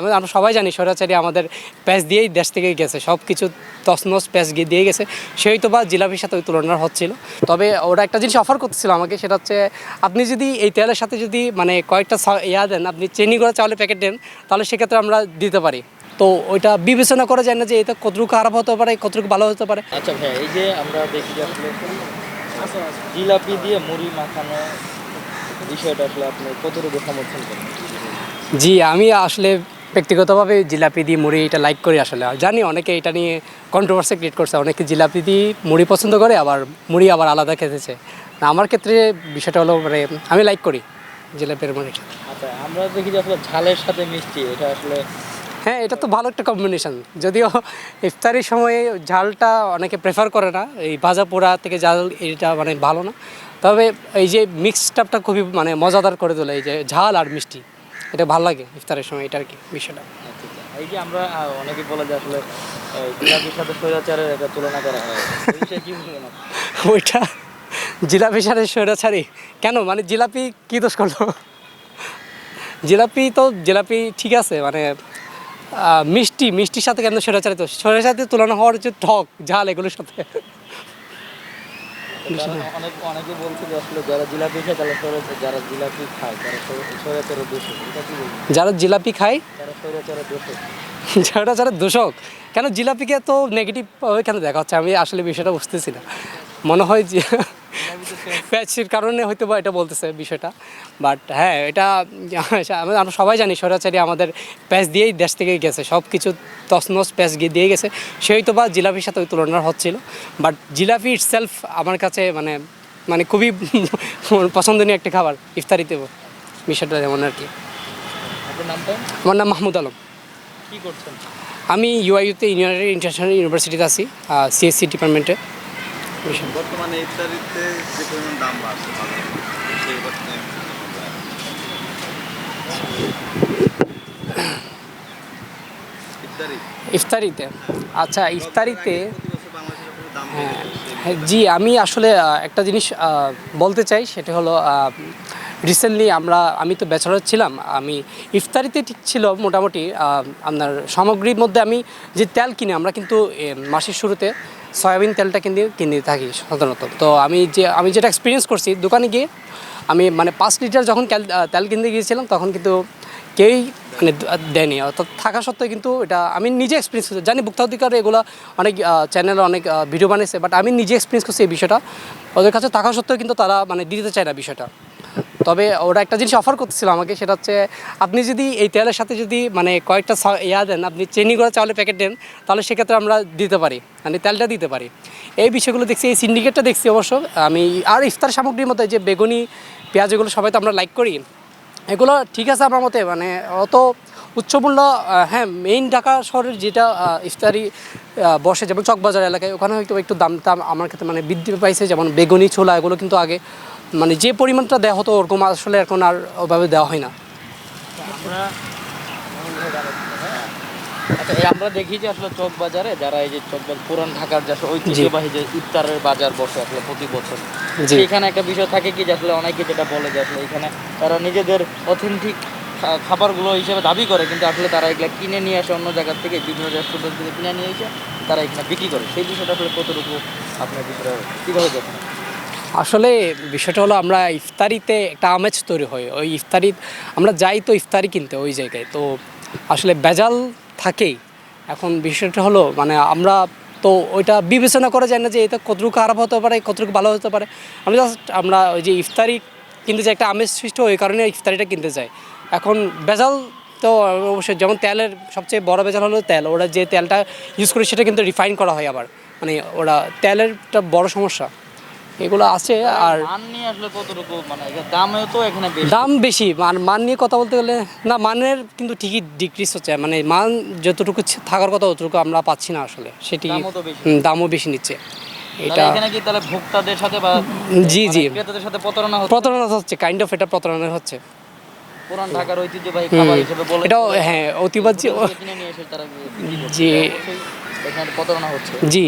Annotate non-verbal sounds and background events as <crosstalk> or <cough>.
আমি আমরা সবাই জানি স্বৈরাচারী আমাদের প্যাচ দিয়েই দেশ থেকে গেছে সব কিছু তসনস প্যাচ গিয়ে দিয়ে গেছে সেই তো বা জিলাপির সাথে ওই তুলনা হচ্ছিল। তবে ওরা একটা জিনিস অফার করতেছিল আমাকে সেটা হচ্ছে আপনি যদি এই তেলের সাথে যদি মানে কয়েকটা ইয়া দেন আপনি চেনি করে চাউলের প্যাকেট দেন তাহলে সেক্ষেত্রে আমরা দিতে পারি। তো ওইটা বিবেচনা করা যায় না যে এটা কতটুকু খারাপ হতে পারে কতটুকু ভালো হতে পারে। আচ্ছা ভাই এই যে আমরা দেখি যে আসলে জিলাপি দিয়ে মুড়ি মাখানো বিষয়টা আসলে আপনি কতটুকু সমর্থন করেন? জি আমি আসলে ব্যক্তিগতভাবে জিলাপি দিয়ে মুড়ি এটা লাইক করি আসলে। আর জানি অনেকে এটা নিয়ে কন্ট্রোভার্সি ক্রিয়েট করছে। অনেকে জিলাপি দিয়ে মুড়ি পছন্দ করে আবার মুড়ি আবার আলাদা খেতেছে। না আমার ক্ষেত্রে বিষয়টা হলো মানে আমি লাইক করি জিলাপির মুড়িটা। আচ্ছা আমরা দেখি যে আসলে ঝালের সাথে মিষ্টি এটা আসলে হ্যাঁ এটা তো ভালো একটা কম্বিনেশন যদিও ইফতারির সময়ে ঝালটা অনেকে প্রেফার করে না। এই ভাজা পোড়া থেকে ঝাল এটা মানে ভালো না। তবে এই যে মিক্সডাপটা খুবই মানে মজাদার করে তোলে এই যে ঝাল আর মিষ্টি। এটা ভালো লাগে ইফতারের সময় এটা আর কি বিষয়টা। এই যে আমরা অনেকে বলে যে আসলে জিলাপির সাথে স্বৈরাচারের একটা তুলনা করা হয়? ওইটা জিলাপি সাথে স্বৈরাচারী? কেন? মানে জিলাপি কী দোষ করল? জিলাপি তো জিলাপি ঠিক আছে মানে মিষ্টি মিষ্টির সাথে কেন স্বৈরাচারীতে? তুলনা হওয়ার যে টক ঝাল এগুলোর সাথে। অনেক অনেকে বলছে যে আসলে যারা জিলাপি খায় তারা যারা জিলাপি খায় তারা স্বৈরাচারের এটা কি যারা জিলাপি খায়? যারা স্বৈরাচারের <laughs> যারা যারা দূষক। কেন জিলাপিকে তো নেগেটিভ কেন দেখা হচ্ছে? আমি আসলে বিষয়টা বুঝতেছি না। মনে হয় যে প্যাচের কারণে হয়তো বা এটা বলতেছে বিষয়টা। বাট হ্যাঁ এটা আমরা সবাই জানি স্বৈরাচারী আমাদের প্যাচ দিয়েই দেশ থেকে গেছে। সব কিছু তসনস প্যাচ গিয়ে দিয়ে গেছে। সেই তো বা জিলাপির সাথে ওই তুলনা হচ্ছিল। বাট জিলাপি ইটসেলফ আমার কাছে মানে মানে খুবই পছন্দনীয় একটা খাবার ইফতারিতে বিষয়টা যেমন আর কি। আমার নাম মাহমুদ আলম। কি করছেন? আমি ইউআইউতে ইউনাইটেড ইন্টারন্যাশনাল ইউনিভার্সিটিতে আছি সিএসসি ডিপার্টমেন্টে বর্তমানে ইফতারিতে যে পরিমাণ দাম বাড়ছে সেই বর্তমানে ইফতারিতে? আচ্ছা ইফতারিতে হ্যাঁ। হ্যাঁ, জি আমি আসলে একটা জিনিস বলতে চাই সেটা হলো রিসেন্টলি আমরা আমি তো ব্যাচেলর ছিলাম আমি ইফতারিতে ঠিক ছিল মোটামুটি আপনার সামগ্রীর মধ্যে আমি যে তেল কিনে আমরা কিন্তু মাসের শুরুতে সয়াবিন তেলটা কিনে কিনে থাকি সাধারণত। তো আমি যে, আমি যেটা এক্সপিরিয়েন্স করছি, দোকানে গিয়ে আমি মানে পাঁচ লিটার যখন তেল কিনতে গিয়েছিলাম, তখন কিন্তু কেউই মানে দেয়নি। অর্থাৎ থাকা সত্ত্বেও কিন্তু এটা আমি নিজে এক্সপিরিয়েন্স করছি। জানি ভুক্তাধিকার এগুলো অনেক চ্যানেলে অনেক ভিডিও বানিয়েছে বাট আমি নিজে এক্সপিরিয়েন্স করছি এই বিষয়টা। ওদের কাছে থাকা সত্ত্বেও কিন্তু তারা মানে দিতে চায় না বিষয়টা। তবে ওরা একটা জিনিস অফার করতেছিল আমাকে, সেটা হচ্ছে আপনি যদি এই তেলের সাথে যদি মানে কয়েকটা ইয়া দেন, আপনি চেনি করে চাউলের প্যাকেট দেন, তাহলে সেক্ষেত্রে আমরা দিতে পারি মানে তেলটা দিতে পারি। এই বিষয়গুলো দেখছি, এই সিন্ডিকেটটা দেখছি অবশ্য। আমি আর ইফতার সামগ্রীর মধ্যে যে বেগুনি পেঁয়াজ এগুলো সবাই তো আমরা লাইক করি। এগুলো ঠিক আছে আমার মতে মানে অত উচ্চমূল্য হ্যাঁ মেইন ঢাকা শহরের যেটা ইফতারি বসে, যেমন চকবাজার এলাকায়, ওখানে হয়তো একটু দাম টাম আমার ক্ষেত্রে মানে বৃদ্ধি পাইছে, যেমন বেগুনি, ছোলা, এগুলো কিন্তু আগে মানে যে পরিমাণটা দেওয়া হতো ওরকম আসলে এখন আর ওভাবে দেওয়া হয় না। আমরা আচ্ছা আমরা দেখি যে আসলে চক বাজারে যারা এই যে চক বাজার পুরান ঢাকার যে ঐতিহ্যবাহী যে ইফতারের বাজার বসে আসলে প্রতি বছর। এখানে একটা বিষয় থাকে কি যে আসলে অনেকে যেটা বলে যে আসলে এখানে তারা নিজেদের অথেন্টিক খাবারগুলো হিসেবে দাবি করে কিন্তু আসলে তারা এগুলো কিনে নিয়ে আসে অন্য জায়গা থেকে বিভিন্ন রেস্টুরেন্ট থেকে কিনে নিয়ে এসে তারা এখানে বিক্রি করে। সেই বিষয়টা আসলে কতটুকু আপনার ভিতরে কীভাবে দেখেন? আসলে বিষয়টা হলো আমরা ইফতারিতে একটা আমেজ তৈরি হয়। ওই ইফতারি, আমরা যাই তো ইফতারি কিনতে ওই জায়গায়। তো আসলে বেজাল থাকেই। এখন বিষয়টা হলো মানে আমরা তো ওইটা বিবেচনা করা যায় না যে এটা কতটুকু খারাপ হতে পারে, কতটুকু ভালো হতে পারে। আমরা জাস্ট আমরা ওই যে ইফতারি কিনতে যাই, একটা আমেজ সৃষ্টি ওই কারণে ইফতারিটা কিনতে যাই। এখন বেজাল তো অবশ্যই, যেমন তেলের সবচেয়ে বড় বেজাল হলো তেল। ওরা যে তেলটা ইউজ করে সেটা কিন্তু রিফাইন করা হয় আবার। মানে ওরা তেলের একটা বড় সমস্যা। এগুলো আছে আর মান নিয়ে আসলে কতটুকু মানে দামেও তো এখানে দাম বেশি মান মান নিয়ে কথা বলতে গেলে না মানের কিন্তু ঠিকই ডিক্রিজ হচ্ছে মানে মান যতটুকু থাকার কথা ততটুকু আমরা পাচ্ছি না আসলে সেটি দামও বেশি। নিচ্ছে এটা এখানে কি তাহলে ভোক্তাদের সাথে বা জি, মানে জি। ক্রেতাদের সাথে প্রতারণা হচ্ছে প্রতারণা হচ্ছে কাইন্ড অফ এটা প্রতারণা হচ্ছে পুরান ঢাকার ঐতিহ্যবাহী খাবার হিসেবে বলে এটাও হ্যাঁ অতিবাদ যে হোটেল থেকে কিনে নিয়ে এসে তারা বিক্রি করছে। জি। প্রতারণা হচ্ছে জি